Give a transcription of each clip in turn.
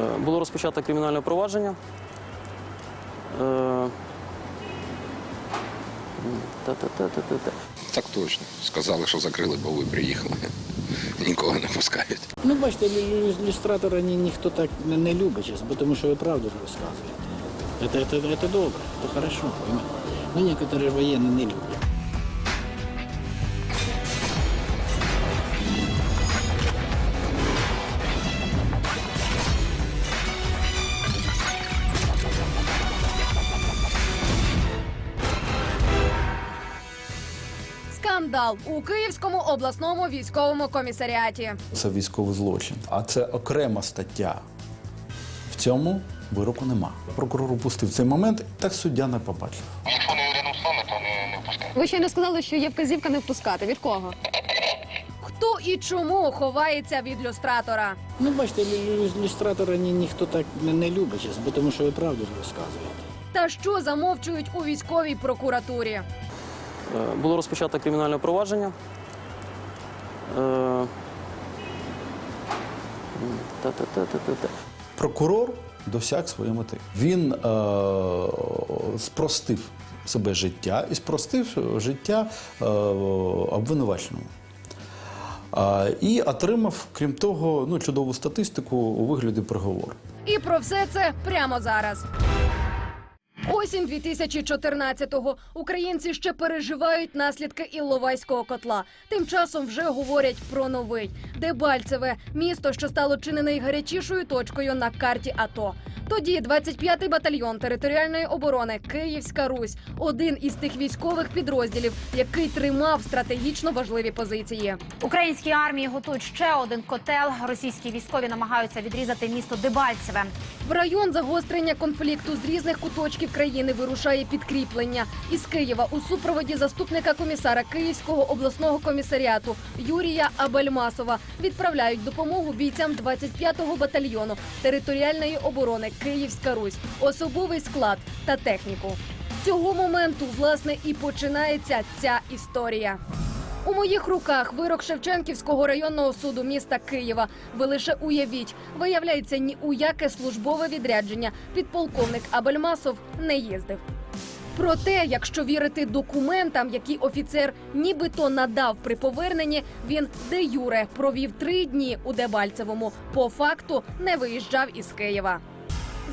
Е, Було розпочато кримінальне провадження. Е, Та-та-та-та-та-та. Так точно. Сказали, що закрили, бо ви приїхали. Нікого не пускають. Ну, бачите, лю- лю- ілюстратора ні, ніхто так не, не любить, чесно, бо тому що ви правду розказуєте. Это, это, это добре, це хорошо. понимаете? Ну, некоторые воєнні не люблять. Скандал у Київському обласному військовому комісаріаті. Це військовий злочин, а це окрема стаття. В цьому вироку нема. Прокурор упустив цей момент, так суддя не побачив. Якщо не рядом з вами, то не, не пускають. Ви щойно сказали, що є вказівка не впускати. Від кого? Хто і чому ховається від люстратора? Ну, бачите, лю- лю- ні, ніхто так не, не любить, бо тому що ви правду розказуєте. Та що замовчують у військовій прокуратурі? Е, Було розпочато кримінальне провадження. Е, Прокурор досяг своєї мети. Він е, спростив себе життя і спростив життя е, обвинуваченому. Е, і отримав, крім того, ну, чудову статистику у вигляді приговору. І про все це прямо зараз. Осінь 2014-го. Українці ще переживають наслідки Іловайського котла. Тим часом вже говорять про новий Дебальцеве місто, що стало чи не найгарячішою точкою на карті АТО. Тоді 25-й батальйон територіальної оборони Київська Русь один із тих військових підрозділів, який тримав стратегічно важливі позиції. Українській армії готують ще один котел. Російські військові намагаються відрізати місто Дебальцеве. В район загострення конфлікту з різних куточків країни вирушає підкріплення із Києва у супроводі заступника комісара Київського обласного комісаріату Юрія Абельмасова відправляють допомогу бійцям 25-го батальйону територіальної оборони Київська Русь, особовий склад та техніку. З цього моменту власне і починається ця історія. У моїх руках вирок Шевченківського районного суду міста Києва. Ви лише уявіть, виявляється, ні у яке службове відрядження підполковник Абельмасов не їздив. Проте, якщо вірити документам, які офіцер нібито надав при поверненні, він де юре провів три дні у Дебальцевому. По факту не виїжджав із Києва.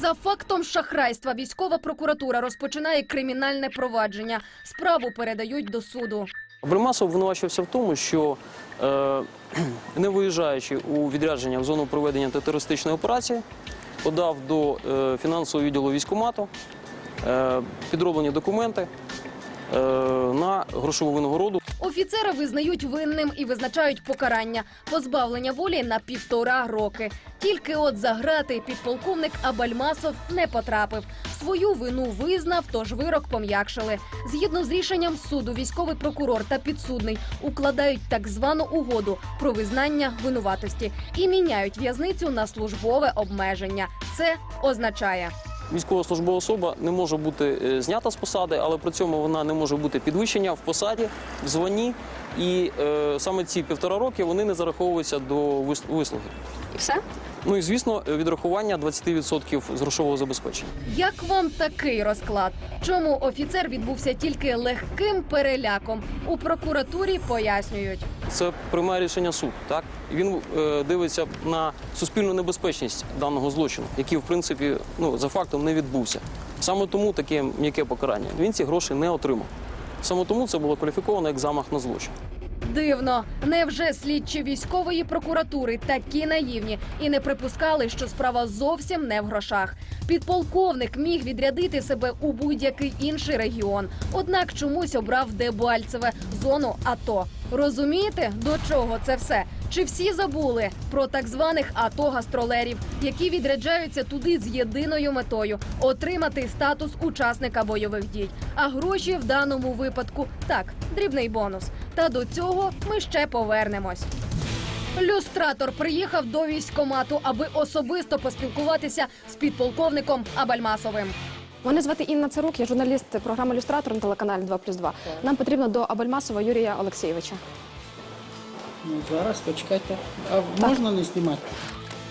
За фактом шахрайства військова прокуратура розпочинає кримінальне провадження. Справу передають до суду. Абельмасов обвинувачився в тому, що е, не виїжджаючи у відрядження в зону проведення антитерористичної операції, подав до е, фінансового відділу військкомату е, підроблені документи на грошову винагороду. Офіцера визнають винним і визначають покарання позбавлення волі на півтора роки. Тільки от за грати підполковник Абальмасов не потрапив. Свою вину визнав, тож вирок пом'якшили. Згідно з рішенням суду, військовий прокурор та підсудний укладають так звану угоду про визнання винуватості і міняють в'язницю на службове обмеження. Це означає. Військовослужбова особа не може бути е, знята з посади, але при цьому вона не може бути підвищення в посаді, в званні. І е, саме ці півтора роки вони не зараховуються до вис- вислуги. І все? Ну і звісно, відрахування 20% з грошового забезпечення. Як вам такий розклад? Чому офіцер відбувся тільки легким переляком? У прокуратурі пояснюють. Це приймає рішення суд. Так він е, дивиться на суспільну небезпечність даного злочину, який в принципі ну за фактом не відбувся. Саме тому таке м'яке покарання. Він ці гроші не отримав. Саме тому це було кваліфіковано як замах на злочин. Дивно, невже слідчі військової прокуратури такі наївні і не припускали, що справа зовсім не в грошах. Підполковник міг відрядити себе у будь-який інший регіон, однак чомусь обрав Дебальцеве зону АТО. Розумієте, до чого це все? Чи всі забули про так званих АТО гастролерів, які відряджаються туди з єдиною метою отримати статус учасника бойових дій? А гроші в даному випадку так, дрібний бонус. Та до цього ми ще повернемось. Люстратор приїхав до військкомату, аби особисто поспілкуватися з підполковником Абальмасовим. Мене звати Інна Царук, я журналіст програми «Люстратор» на телеканалі 2 плюс 2. Нам потрібно до Абельмасова Юрія Олексійовича. Ну, зараз почекайте. А можна не знімати?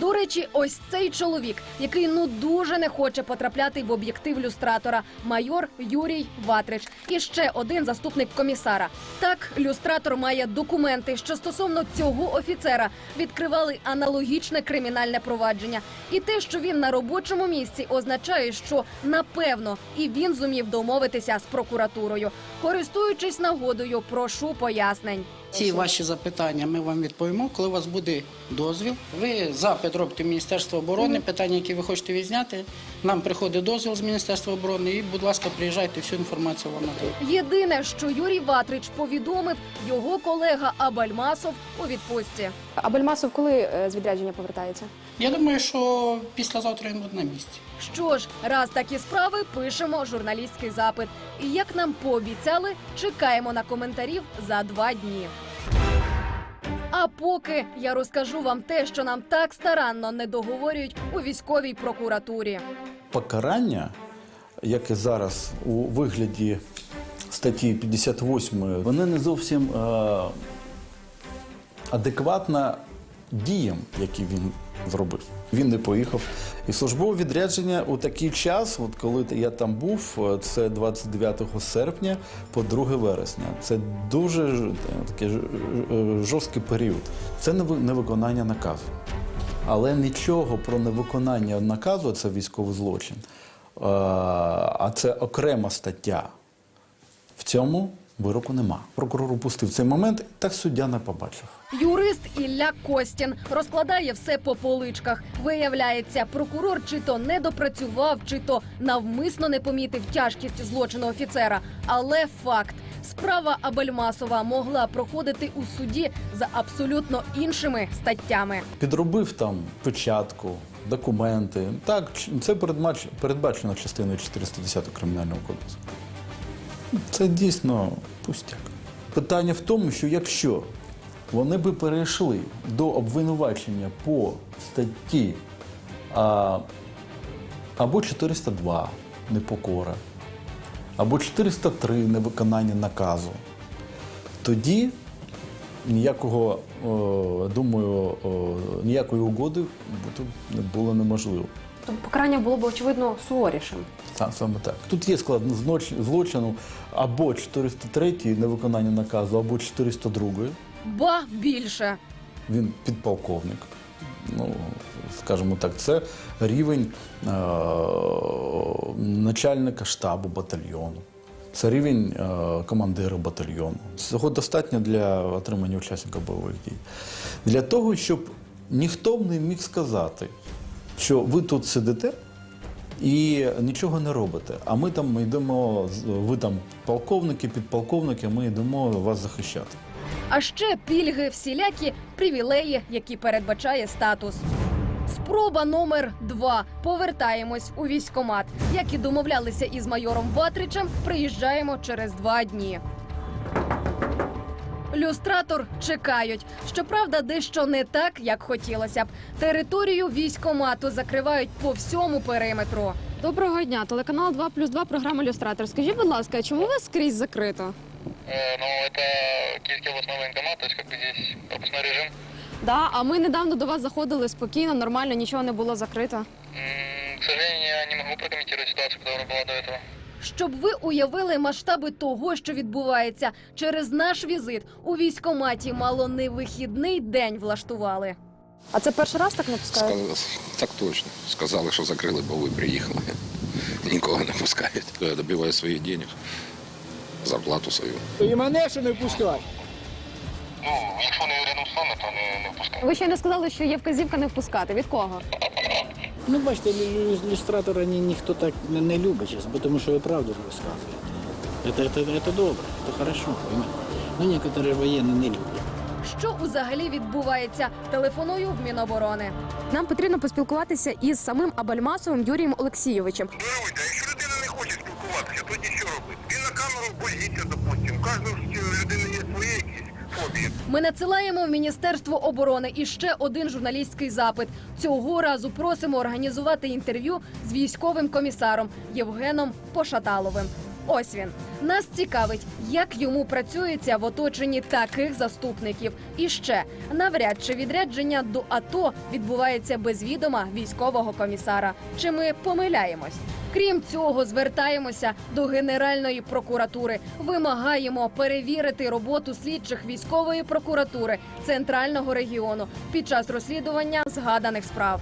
До речі, ось цей чоловік, який ну дуже не хоче потрапляти в об'єктив люстратора, майор Юрій Ватрич. І ще один заступник комісара. Так, люстратор має документи, що стосовно цього офіцера відкривали аналогічне кримінальне провадження. І те, що він на робочому місці, означає, що напевно і він зумів домовитися з прокуратурою. Користуючись нагодою, прошу пояснень. Ці ваші запитання ми вам відповімо, коли у вас буде дозвіл. Ви запит робите в Міністерство оборони, питання, які ви хочете відзняти. Нам приходить дозвіл з Міністерства оборони, і, будь ласка, приїжджайте, всю інформацію вам надають. Єдине, що Юрій Ватрич повідомив, його колега Абальмасов у відпустці. Абальмасов коли е, з відрядження повертається? Я думаю, що післязавтра він буде на місці. Що ж, раз такі справи, пишемо журналістський запит. І як нам пообіцяли, чекаємо на коментарів за два дні. А поки я розкажу вам те, що нам так старанно не договорюють у військовій прокуратурі. покарання, яке зараз у вигляді статті 58, воно не зовсім е, адекватно діям, які він зробив. Він не поїхав. І службове відрядження у такий час, от коли я там був, е, це 29 серпня по 2 вересня. Це дуже такий е, жорсткий період. Це неви- невиконання наказу. Але нічого про невиконання наказу це військовий злочин. Е, А це окрема стаття. В цьому вироку нема. Прокурор упустив цей момент, так суддя не побачив. Юрист Ілля Костін розкладає все по поличках. Виявляється, прокурор чи то не допрацював, чи то навмисно не помітив тяжкість злочину офіцера. Але факт. Справа Абельмасова могла проходити у суді за абсолютно іншими статтями. Підробив там печатку, документи. Так, це передбач- передбачено частиною 410 Кримінального кодексу. Це дійсно пустяк. Питання в тому, що якщо вони би перейшли до обвинувачення по статті а, або 402 непокора, або 403 невиконання наказу, тоді ніякого, о, думаю, о, ніякої угоди було неможливо. Тобто покарання було б очевидно суворішим. Та- Саме так. Тут є склад злоч- злочину або 403 невиконання наказу, або 402. Ба більше. Він підполковник. Ну, скажімо так, це рівень е- начальника штабу батальйону. Це рівень е- командира батальйону. Цього достатньо для отримання учасника бойових дій. Для того, щоб ніхто не міг сказати, що ви тут сидите і нічого не робите. А ми там ми йдемо, ви там полковники, підполковники, ми йдемо вас захищати. А ще пільги, всілякі привілеї, які передбачає статус. Спроба номер два. Повертаємось у військомат. Як і домовлялися із майором Ватричем, приїжджаємо через два дні. Люстратор чекають. Щоправда, дещо не так, як хотілося б. Територію військомату закривають по всьому периметру. Доброго дня, телеканал 2 плюс 2, програма Люстратор. Скажіть, будь ласка, чому у вас скрізь закрито? Э, Ну, это Киевский областной военкомат, то есть как бы здесь пропускной режим. Да, а ми недавно до вас заходили спокійно, нормально, нічого не було закрито. М, К сожалению, я не могу прокомментировать ситуацию, которая была до этого. Щоб ви уявили масштаби того, що відбувається, через наш візит у військоматі мало не вихідний день влаштували. А це перший раз так не пускають? Сказ- Так точно. Сказали, що закрили, бо ви приїхали. Нікого не пускають. Я добиваю своїх денег, зарплату свою. І мене ще не пускають. Ну, якщо не рядом з вами, то не, не впускаю. Ви ще не сказали, що є вказівка не впускати. Від кого? Ну, бачите, лю- лю- ні, ніхто так не, не любить, зараз, бо тому що ви правду розказуєте. Це, це, це добре, це хорошо. Ну, некоторі воєнні не люблять. Що взагалі відбувається? Телефоную в Міноборони. Нам потрібно поспілкуватися із самим Абальмасовим Юрієм Олексійовичем. Даруйте, якщо людина не хоче спілкуватися, тоді що робити? Він на камеру боїться, допустимо. У кожного ж людини є свої якісь фобії. Ми надсилаємо в Міністерство оборони і ще один журналістський запит. Цього разу просимо організувати інтерв'ю з військовим комісаром Євгеном Пошаталовим. Ось він. Нас цікавить, як йому працюється в оточенні таких заступників. І ще навряд чи відрядження до АТО відбувається без відома військового комісара. Чи ми помиляємось? Крім цього, звертаємося до Генеральної прокуратури. Вимагаємо перевірити роботу слідчих військової прокуратури центрального регіону під час розслідування згаданих справ.